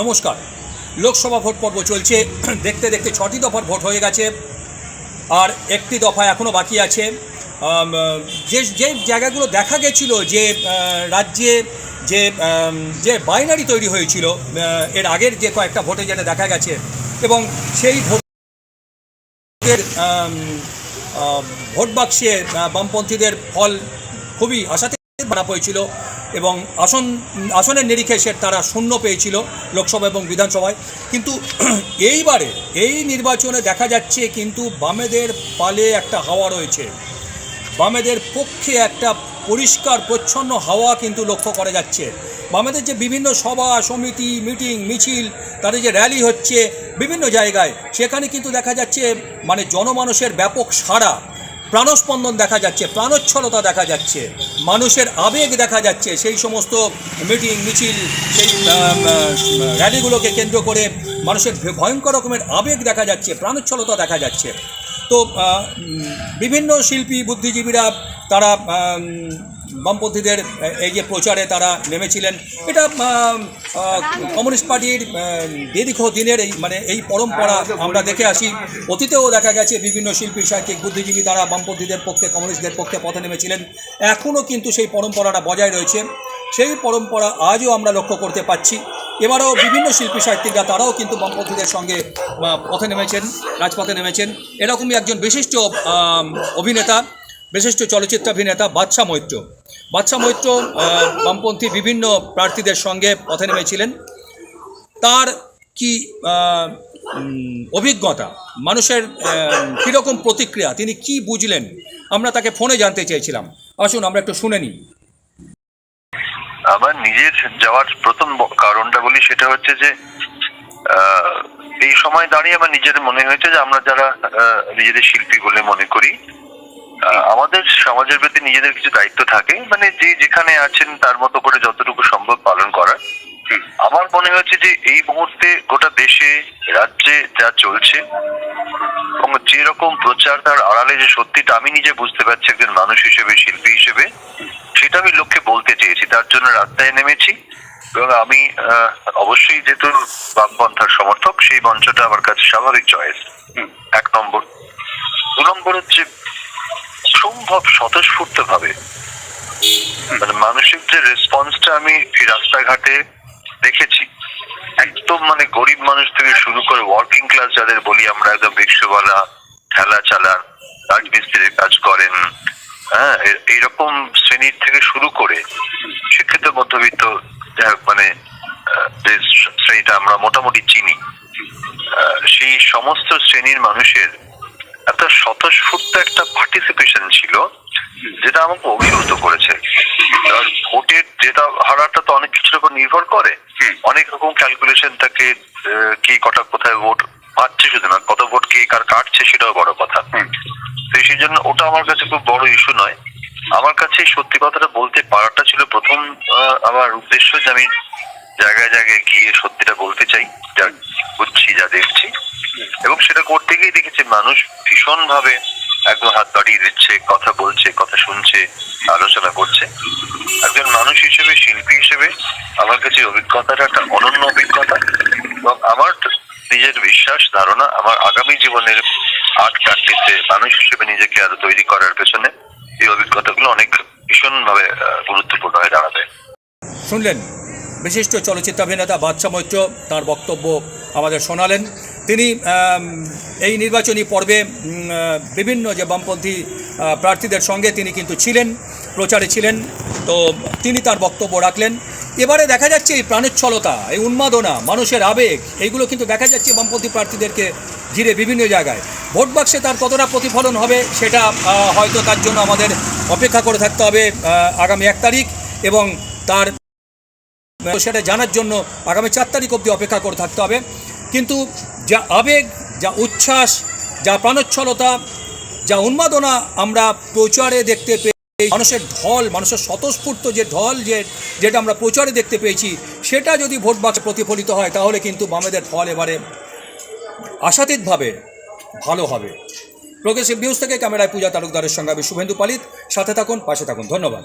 নমস্কার। লোকসভা ভোট পর্ব চলছে। দেখতে দেখতে ছটি দফার ভোট হয়ে গেছে আর একটি দফা এখনও বাকি আছে। যে যে জায়গাগুলো দেখা গেছিল যে রাজ্যে যে যে বাইনারি তৈরি হয়েছিল এর আগের যে কয়েকটা ভোটে যেটা দেখা গেছে এবং সেই ভোটের ভোট বাক্সে বামপন্থীদের ফল খুবই আশাতে মানা হয়েছিল। এবং আসন, আসনের নিরিখে সে তারা শূন্য পেয়েছিল লোকসভা এবং বিধানসভায়। কিন্তু এইবারে এই নির্বাচনে দেখা যাচ্ছে কিন্তু বামেদের পালে একটা হাওয়া রয়েছে। বামেদের পক্ষে একটা পরিষ্কার, প্রচ্ছন্ন হাওয়া কিন্তু লক্ষ্য করা যাচ্ছে। বামেদের যে বিভিন্ন সভা, সমিতি, মিটিং, মিছিল, তাদের যে র্যালি হচ্ছে বিভিন্ন জায়গায়, সেখানে কিন্তু দেখা যাচ্ছে মানে জনমানুষের ব্যাপক সাড়া। প্রাণস্পন্দন দেখা যাচ্ছে, প্রাণোচ্ছলতা দেখা যাচ্ছে, মানুষের আবেগ দেখা যাচ্ছে। সেই সমস্ত মিটিং, মিছিল, সেই র্যালিগুলোকে কেন্দ্র করে মানুষের ভয়ঙ্কর রকমের আবেগ দেখা যাচ্ছে, প্রাণোচ্ছলতা দেখা যাচ্ছে। তো বিভিন্ন শিল্পী, বুদ্ধিজীবীরা তারা বামপন্থীদের এই যে প্রচারে তারা নেমেছিলেন। এটা কমিউনিস্ট পার্টির দীর্ঘ দিনের এই মানে এই পরম্পরা আমরা দেখে আসি। অতীতেও দেখা গেছে বিভিন্ন শিল্পী, সাহিত্যিক, বুদ্ধিজীবী তারা বামপন্থীদের পক্ষে, কমিউনিস্টদের পক্ষে পথে নেমেছিলেন। এখনও কিন্তু সেই পরম্পরাটা বজায় রয়েছে। সেই পরম্পরা আজও আমরা লক্ষ্য করতে পাচ্ছি। এবারও বিভিন্ন শিল্পী, সাহিত্যিকরা তারাও কিন্তু বামপন্থীদের সঙ্গে পথে নেমেছেন, রাজপথে নেমেছেন। এরকমই একজন বিশিষ্ট অভিনেতা। বিশিষ্ট চলচ্চিত্রাভিনেতা বাদশা মৈত্র। বাদশা মৈত্র বামপন্থী বিভিন্ন প্রার্থীদের সঙ্গে পথে নেমেছিলেন। তার কি অভিজ্ঞতা, মানুষের কীরকম প্রতিক্রিয়া, তিনি কি বুঝলেন? আমরা তাকে ফোনে জানতে চেয়েছিলাম। আসুন, আমরা একটু শুনে নিই। আমার নিজের যাওয়ার প্রথম কারণটা বলি, সেটা হচ্ছে যে এই সময় দাঁড়িয়ে আমার নিজের মনে হয়েছে যে আমরা যারা নিজেদের শিল্পী বলে মনে করি আমাদের সমাজের প্রতি নিজেদের কিছু দায়িত্ব থাকে। মানে যে যেখানে আছেন তার মতো করে যতটুকু সম্ভব পালন করার। আমার মনে হয়েছে যে এই মুহূর্তে গোটা দেশে রাজ্যে যা চলছে এবং যেরকম প্রচার তার আড়ালে যে সত্যিটা আমি নিজে বুঝতে পারছি একজন মানুষ হিসেবে শিল্পী হিসেবে সেটা আমি লোককে বলতে চেয়েছি। তার জন্য রাস্তায় নেমেছি এবং আমি আহ, অবশ্যই যেহেতু বামপন্থার সমর্থক সেই মঞ্চটা আমার কাছে স্বাভাবিক চয়েস। এক নম্বর। দু নম্বর হচ্ছে সম্ভব স্বতঃস্ফূর্ত ভাবে মানে মানসিক যে রেসপন্সটা আমি রাস্তাঘাটে দেখেছি, একদম মানে গরিব মানুষ থেকে শুরু করে ওয়ার্কিং ক্লাস যাদের বলি আমরা, একদম রিক্সাওয়ালা, ঠেলা চালান রাজমিস্ত্রির কাজ করেন হ্যাঁ এইরকম শ্রেণির থেকে শুরু করে শিক্ষিত মধ্যবিত্ত মানে যে শ্রেণীটা আমরা মোটামুটি চিনি সেই সমস্ত শ্রেণির মানুষের একটা স্বতঃস্ফূর্ত একটা পার্টিসিপেশন ছিল যেটা আমাকে অভিভূত করেছে। ভোটের যেটা হারাটা তো অনেক কিছুর উপর নির্ভর করে। অনেক রকম ক্যালকুলেশন থাকে কে কটা কোথায় ভোট পাচ্ছে শুধু না কত ভোট কে কার কাটছে সেটাও বড় কথা। তো সেই জন্য ওটা আমার কাছে খুব বড় ইস্যু নয়। আমার কাছে সত্যি কথাটা বলতে পারাটা ছিল প্রথম আমার উদ্দেশ্য যে আমি জায়গায় জায়গায় গিয়ে সত্যিটা বলতে চাই এবং সেটা করতে গিয়ে দেখেছি মানুষ ভীষণ ভাবে একদম হাত বাড়িয়ে দিচ্ছে, কথা বলছে, কথা শুনছে, আলোচনা করছে। একজন মানুষ হিসেবে, শিল্পী হিসেবে আমার কাছে অভিজ্ঞতাটা একটা অনন্য অভিজ্ঞতা এবং আমার নিজের বিশ্বাস, ধারণা, আমার আগামী জীবনের আর্ট প্র্যাকটিসে মানুষ হিসেবে নিজেকে আরও তৈরি করার পেছনে এই অভিজ্ঞতাগুলো অনেক ভীষণভাবে গুরুত্বপূর্ণ হয়ে দাঁড়াবে। শুনলেন, বিশিষ্ট চলচ্চিত্রাভিনেতা বাদশা মৈত্র তার বক্তব্য আমাদের শোনালেন। তিনি এই নির্বাচনী পর্বে বিভিন্ন যে বামপন্থী প্রার্থীদের সঙ্গে তিনি কিন্তু ছিলেন, প্রচারে ছিলেন। তো তিনি তার বক্তব্য রাখলেন। এবারে দেখা যাচ্ছে এই প্রাণোচ্ছলতা, এই উন্মাদনা, মানুষের আবেগ এইগুলো কিন্তু দেখা যাচ্ছে বামপন্থী প্রার্থীদেরকে ঘিরে বিভিন্ন জায়গায়। ভোট বাক্সে তার কতটা প্রতিফলন হবে সেটা হয়তো তার জন্য আমাদের অপেক্ষা করে থাকতে হবে আগামী এক তারিখ এবং তার, সেটা জানার জন্য আগামী চার তারিখ অবধি অপেক্ষা করে থাকতে হবে। কিন্তু যা আবেগ, যা উচ্ছ্বাস, যা প্রাণোচ্ছলতা, যা উন্মাদনা আমরা প্রচারে দেখতে পেয়ে মানুষের ঢল, মানুষের স্বতঃস্ফূর্ত যে ঢল যে, যেটা আমরা প্রচারে দেখতে পেয়েছি, সেটা যদি ভোট বাক্সে প্রতিফলিত হয়, তাহলে কিন্তু বামেদের ফল এবারে আশাতীতভাবে ভালো হবে। প্রগ্রেসিভ নিউজ থেকে ক্যামেরায় পূজা তালুকদারের সঙ্গে আমি শুভেন্দু পালিত। সাথে থাকুন, পাশে থাকুন। ধন্যবাদ।